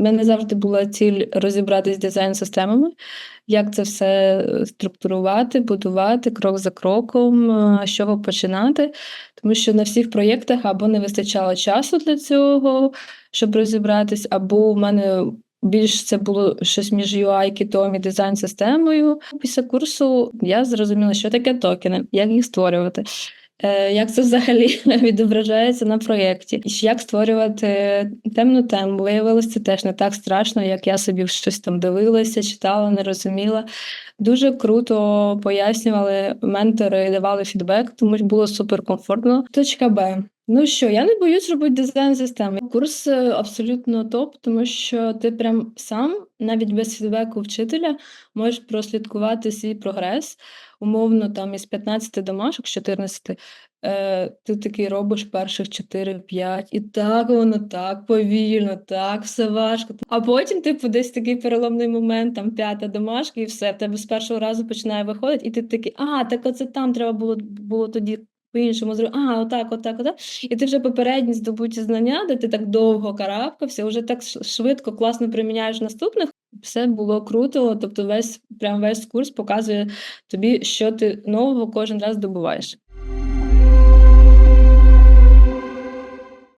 мене завжди була ціль розібратись з дизайн-системами, як це все структурувати, будувати крок за кроком, е, з чого починати. Тому що на всіх проєктах або не вистачало часу для цього, щоб розібратись, або в мене більш це було щось між UI, кітом і дизайн-системою. Після курсу я зрозуміла, що таке токени, як їх створювати. Е, Як це взагалі відображається на проєкті? І Як створювати темну тему? Виявилося, це теж не так страшно, як я собі щось там дивилася, читала, не розуміла. Дуже круто пояснювали ментори, давали фідбек, тому що було суперкомфортно. Точка Б. Ну що, я не боюсь робити дизайн системи. Курс е, абсолютно топ, тому що ти прям сам, навіть без фідбеку вчителя, можеш прослідкувати свій прогрес. Умовно, там із 15 домашок, 14, е, ти такий робиш перших 4-5, і так воно так повільно, так все важко. А потім, типу, десь такий переломний момент, там п'ята домашка, і все, в тебе з першого разу починає виходити, і ти такий, а, так оце там треба було, було тоді по-іншому зробив, А, отак, отак, отак. І ти вже попередні здобуті знання, де ти так довго карабкався, вже так швидко, класно приміняєш наступних. Все було круто, тобто весь прям весь курс показує тобі, що ти нового кожен раз добуваєш.